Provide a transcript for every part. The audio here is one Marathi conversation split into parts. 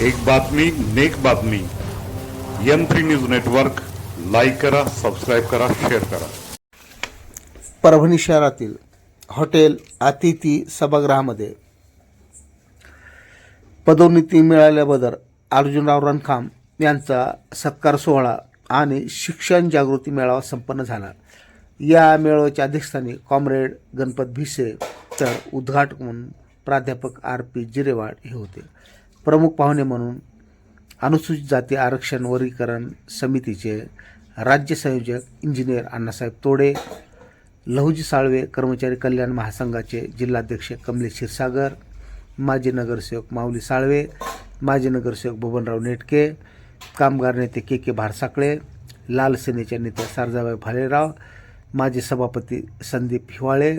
एक बातमी नेक बातमी. M three news network like करा सबस्क्राईब करा शेअर करा. परभणी शहरातील हॉटेल अतिथी सभागृहामध्ये पदोन्नती मिळाल्याबद्दल अर्जुनराव रणखाम यांचा सत्कार सोहळा आणि शिक्षण जागृती मेळावा संपन्न झाला. या मेळाव्याच्या अध्यक्षस्थानी कॉम्रेड गणपत भिसे तर उद्घाटक म्हणून प्राध्यापक आर पी जिरेवाड हे होते. प्रमुख पाहुणे म्हणून अनुसूचित जाती आरक्षण वर्गीकरण समितीचे राज्य संयोजक इंजिनियर अण्णासाहेब तोडे लहुजी साळवे कर्मचारी कल्याण महासंघाचे जिल्हाध्यक्ष कमलेश क्षीरसागर माजी नगरसेवक माऊली साळवे माजी नगरसेवक बबनराव नेटके कामगार नेते के के भारसाकळे लाल सेनेच्या नेत्या सारजाबाई भालेराव माजी सभापती संदीप हिवाळे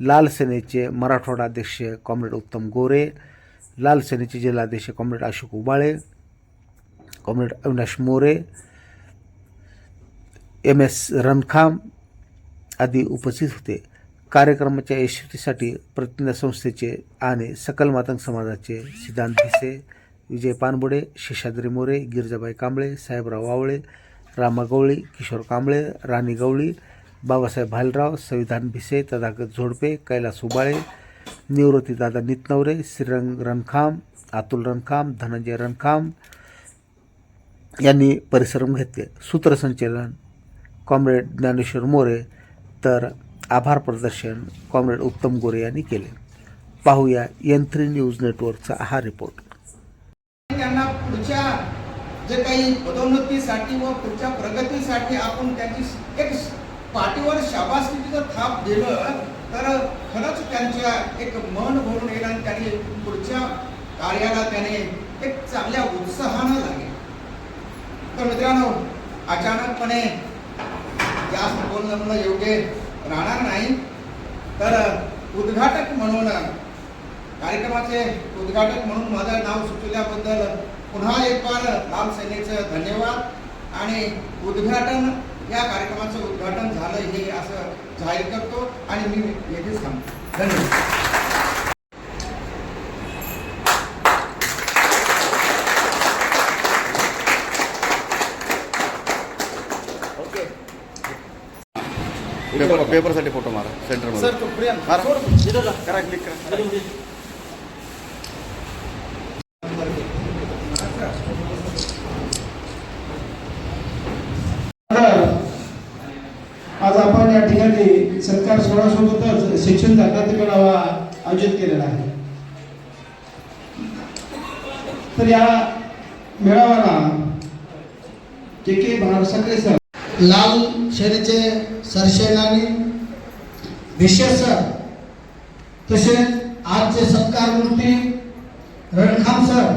लाल सेनेचे मराठवाडा अध्यक्ष कॉम्रेड उत्तम गोरे लाल सेनेचे जिल्हाध्यक्ष comrade Ashok Ubale comrade Avinash More M S Rankham आदी उपस्थित होते. कार्यक्रमाच्या यशस्वीसाठी प्रतिज्ञा संस्थेचे आणि सकल मातंग समाजाचे सिद्धांत भिसे विजय पानबुडे शेषाद्री मोरे गिरजाबाई कांबळे साहेबराव वावळे रामा गवळी किशोर कांबळे राणी गवळी बाबासाहेब भालराव संविधान भिसे तथागत झोडपे कैलास उबाळे निवृत्तीदादा नितनवरे श्रीरंग रणखाम अतुल रणखाम धनंजय रणखाम यांनी परिश्रम घेतले. सूत्रसंचलन कॉम्रेड ज्ञानेश्वर मोरे तर आभार प्रदर्शन कॉम्रेड उत्तम गोरे यांनी केले. पाहूया एन थ्री न्यूज नेटवर्कचा हा रिपोर्ट त्यांना पुढच्या जे काही पदोन्नतीसाठी व पुढच्या प्रगतीसाठी आपण त्याची एक पाठीवर शाबासकीची जर थाप दिलं तर खरंच त्यांच्या एक मन भरून येईल आणि त्यांनी पुढच्या कार्याला त्याने एक चांगल्या उत्साहानं लागेल तर मित्रांनो अचानकपणे जास्त बोलणं योग्य राहणार नाही. तर उद्घाटक म्हणून कार्यक्रमाचे उद्घाटक म्हणून माझं नाव सुचवल्याबद्दल पुन्हा एक बार लाल सेनेचं धन्यवाद आणि उद्घाटन या कार्यक्रमाचं उद्घाटन झालं हे असं जाहीर करतो आणि मी येथेच थांबतो. धन्यवाद. पेपर पेपरसाठी फोटो मारा सेंटरमध्ये. तो प्रियंक. मारा. करा क्लिक करा आज आपण या सरकार सरकार सोबतच शिक्षण जागृती मेळावा आयोजित केलेला आहे. तर या मेळाव्याला के के सगळे सर लाल सेनेचे सरसेनानी विशेष सर तसेच आजचे सत्कार मूर्ती रणखाम सर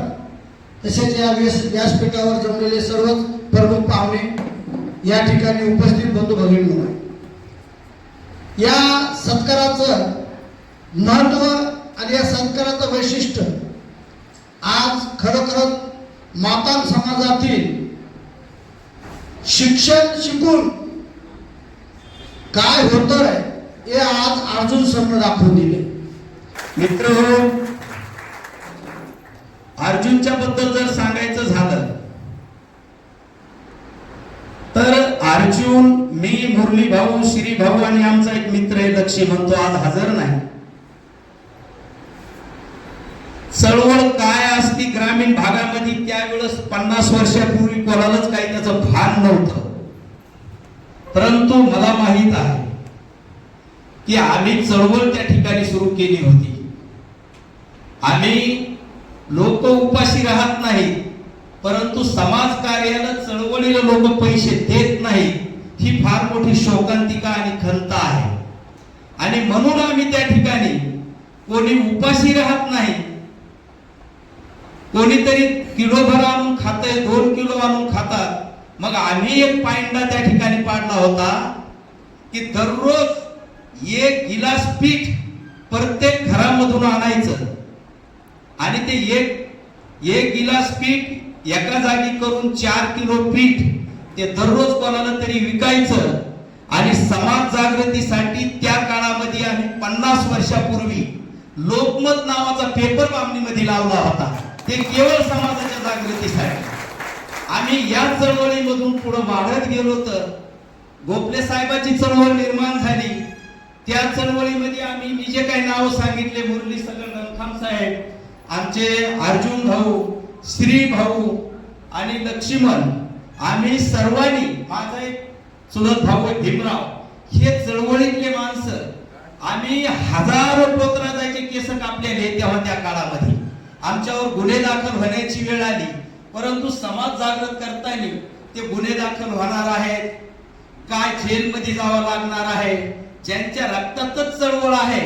तसेच या व्यासपीठावर जमलेले सर्वच प्रमुख पाहुणे या ठिकाणी उपस्थित बंधू भगिनी या सत्काराचं महत्त्व आणि या सत्काराचं वैशिष्ट्य आज खरोखर मातान समाजातील शिक्षण शिकून काय होतंय हे आज अर्जुन समोर दाखवून दिले मित्र हो अर्जुनच्या बद्दल जर सांगायचं झालं तर अर्जुन मी मुरली भाऊ श्री भाऊ आणि आमचा एक मित्र आहे लक्ष्मी म्हणतो आज हजर नाही. चळवळ काय असती ग्रामीण भागामध्ये त्यावेळेस पन्नास वर्षापूर्वी कोणालाच काही त्याचं भान नव्हतं. परंतु मला माहीत आहे की आम्ही चळवळ त्या ठिकाणी सुरू केली होती. आम्ही लोक उपाशी राहत नाहीत. परंतु समाज कार्याला चळवळीला लोक पैसे देत नाही ही फार मोठी शोकांतिका आणि खंत आहे. आणि म्हणून आम्ही त्या ठिकाणी कोणी उपाशी राहत नाही कोणीतरी किलोभर आणून खातंय दोन किलो आणून खातात. मग आम्ही एक पायंडा त्या ठिकाणी पाडला होता की दररोज एक गिलास पीठ प्रत्येक घरामधून आणायचं. आणि ते एक एक गिलास पीठ एका जागी करून चार किलो पीठ ते दररोज कोणाला तरी विकायचं आणि समाज जागृतीसाठी त्या काळामध्ये आम्ही पन्नास वर्षापूर्वी लोकमत नावाचा पेपर बामणीमध्ये लावला होता. ते केवळ समाजाच्या जागृतीसाठी. आम्ही या चळवळीमधून पुढे वाढत गेलो तर गोपले साहेबाची चळवळ निर्माण झाली. त्या चळवळीमध्ये आम्ही मी जे काही नाव सांगितले मुरली सगळ नलखाम साहेब आमचे अर्जुन भाऊ श्री भाऊ आणि लक्ष्मण आम्ही सर्वांनी माझा एक चुलत भाऊ आहे भीमराव हे चळवळीतले माणसं आम्ही हजारो पोतराजाचे केस कापलेले तेव्हा त्या काळामध्ये. आमच्यावर गुन्हे दाखल होण्याची वेळ आली परंतु समाज जागृत करताना ते गुन्हे दाखल होणार आहेत. काय जेलमध्ये जावं लागणार आहे? ज्यांच्या रक्तातच चळवळ आहे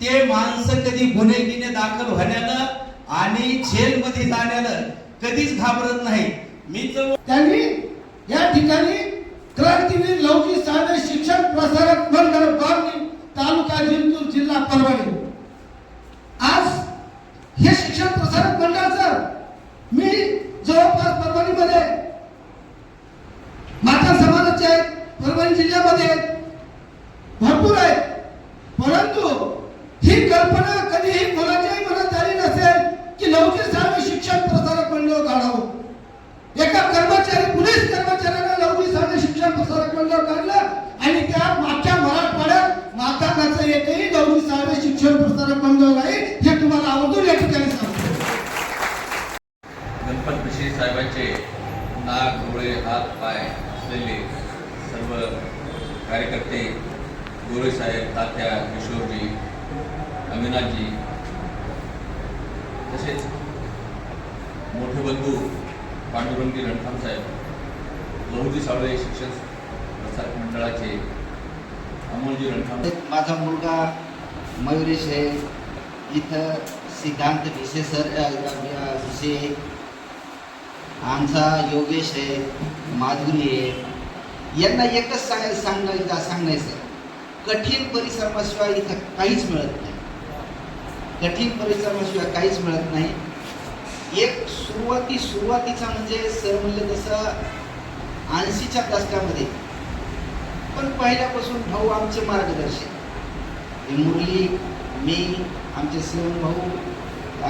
ते माणसं कधी गुन्हे गिन्हे दाखल होण्याला आणि झेलमध्ये जाण्याला कधीच घाबरत नाही. मी त्यांनी या ठिकाणी क्रांतीवीर लौकिक साधन शिक्षण प्रसारक मंडळ बामणी तालुका जिंतूर जिल्हा परभणी. आज हे शिक्षण प्रसारक मंडळाचं मी जवळपास परभणीमध्ये माता समाजाचे आहेत परभणी जिल्ह्यामध्ये भरपूर आहेत परंतु ही कल्पना कधीही कोणाच्याही प्रसारक एका कर्मचारी पोलीस कर्मचाऱ्यांना लवकर साधे शिक्षण प्रसारक मंडळ काढलं आणि त्या मागच्या मराठवाड्यात माताकाचं एकही लवकर साधे शिक्षण प्रसारक मंडळ नाही हे तुम्हाला आवर्जून या ठिकाणी सांगतो गणपत भिशी साहेबांचे नाक डोळे हात पाय असलेले सर्व कार्यकर्ते गोरे साहेब तात्या किशोरजी अविनाथजी तसेच मोठे बंधू पांडुरंगी रणथाम साहेब लहुजी सावळे शिक्षण प्रसारक मंडळाचे अमोलजी रणथाम. माझा मुलगा मयुरेश आहे. इथं सिद्धांत भिसे सर भिसे आमचा योगेश आहे माधुरी आहे. यांना एकच सांग सांगायचं सांगायचं कठीण परिश्रमाशिवाय इथं काहीच मिळत नाही. कठीण परिश्रमाशिवाय काहीच मिळत नाही. एक सुरुवाती सुरुवातीचा म्हणजे सर म्हणलं तसं ऐंशीच्या दशकामध्ये. पण पहिल्यापासून भाऊ आमचे मार्गदर्शक. मुरली मी आमचे सण भाऊ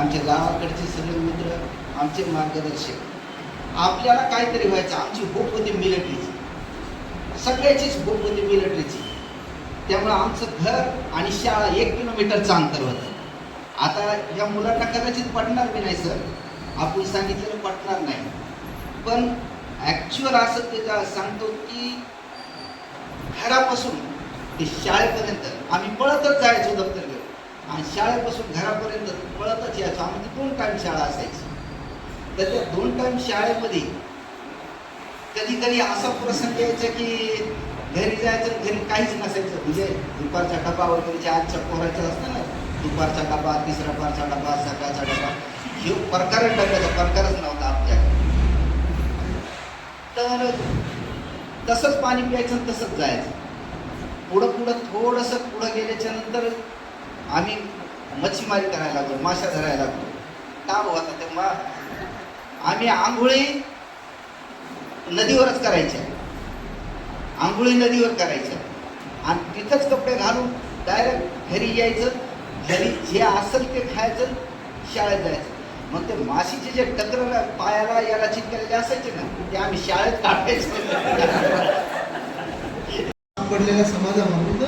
आमच्या गावाकडचे सगळे मित्र आमचे मार्गदर्शक. आपल्याला काहीतरी व्हायचं आमची भूक होती मिलिटरीची सगळ्याचीच भूक होती मिलिटरीची त्यामुळं आमचं घर आणि शाळा एक किलोमीटरचं अंतर होतं. आता या मुलांना कदाचित पडणार बी नाही सर. आपण सांगितलेलं पटणार नाही. पण ॲक्च्युअल असं त्याचा सांगतो की घरापासून ते शाळेपर्यंत आम्ही पळतच जायचो दप्तर घेऊन आणि शाळेपासून घरापर्यंत पळतच यायचो. आम्ही दोन टाइम शाळा असायची. तर त्या दोन टाइम शाळेमध्ये कधी कधी असा प्रसंग यायचा की घरी जायचं घरी काहीच नसायचं. म्हणजे दुपारचा डबा वगैरे जे आजच्या पोराचं असतं ना दुपारचा डबा तिसरा पारचा डबा सकाळचा डबा. हे प्रकार डब्याचा प्रकारच नव्हता आपल्याकडे तर तसंच पाणी प्यायचं तसंच जायचं. पुढं पुढं थोडंसं पुढं गेल्याच्यानंतर आम्ही मच्छीमारी करायला लागलो माशा धरायला लागलो. काम होता तेव्हा? आम्ही आंघोळी नदीवरच करायच्या. आंघोळी नदीवर करायच्या. आणि तिथंच कपडे घालून डायरेक्ट घरी यायचं. घरी जे असेल ते खायचं शाळेत जायचं. मग ते माशीचे जे टकर पायाला याला चिटकलेले असायचे ना ते आम्ही शाळेत काढायचो. पडलेल्या समाजामध्ये.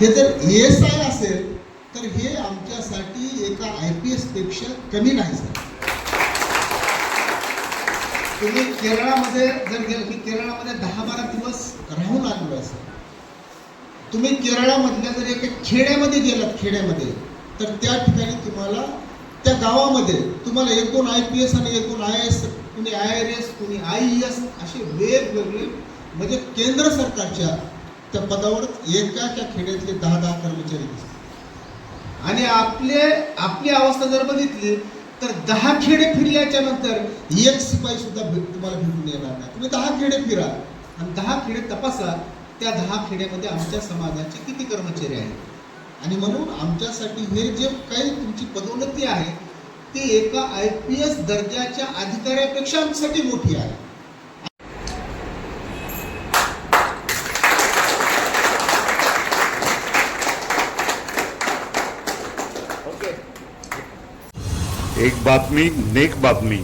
हे जर एस आय असेल तर हे आमच्यासाठी एका आय पी एसपेक्षा कमी नाही सर. तुम्ही केरळामध्ये जर गेलं की केरळामध्ये दहा बारा दिवस राहून आलेलो आहे सर. तुम्ही केरळामधल्या जर एका खेड्यामध्ये गेलात खेड्यामध्ये तर त्या ठिकाणी तुम्हाला त्या गावामध्ये तुम्हाला एकूण आय पी एस आणि एकूण आय एस कुणी आय आर एस कुणी आय ई एस असे वेगवेगळे म्हणजे केंद्र सरकारच्या त्या पदावर एका त्या खेड्यातले दहा दहा कर्मचारी दिसतात. आणि आपले आपली अवस्था जर बघितली तर दहा खेडे फिरल्याच्या नंतर एक शिपाई सुद्धा भेट तुम्हाला भेटून येणार नाही. तुम्ही दहा खेडे फिरा आणि दहा खेडे तपासा त्या दहा खेड्यामध्ये आमच्या समाजाचे किती कर्मचारी आहेत? आणि म्हणून आमच्यासाठी हे जे काही तुमची पदोन्नती आहे ती एका आय पी एस दर्जाच्या अधिकाऱ्यापेक्षा आमच्यासाठी मोठी आहे. एक बातमी नेक बातमी.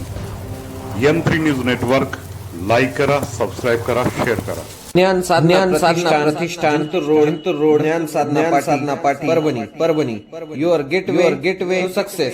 M three news network. Like करा सबस्क्राईब करा शेअर करा. ज्ञान साधना साधना प्रतिष्ठान रोड रोड ज्ञान साधना साधना पाठी Parbhani Parbhani. Your gate your gateway success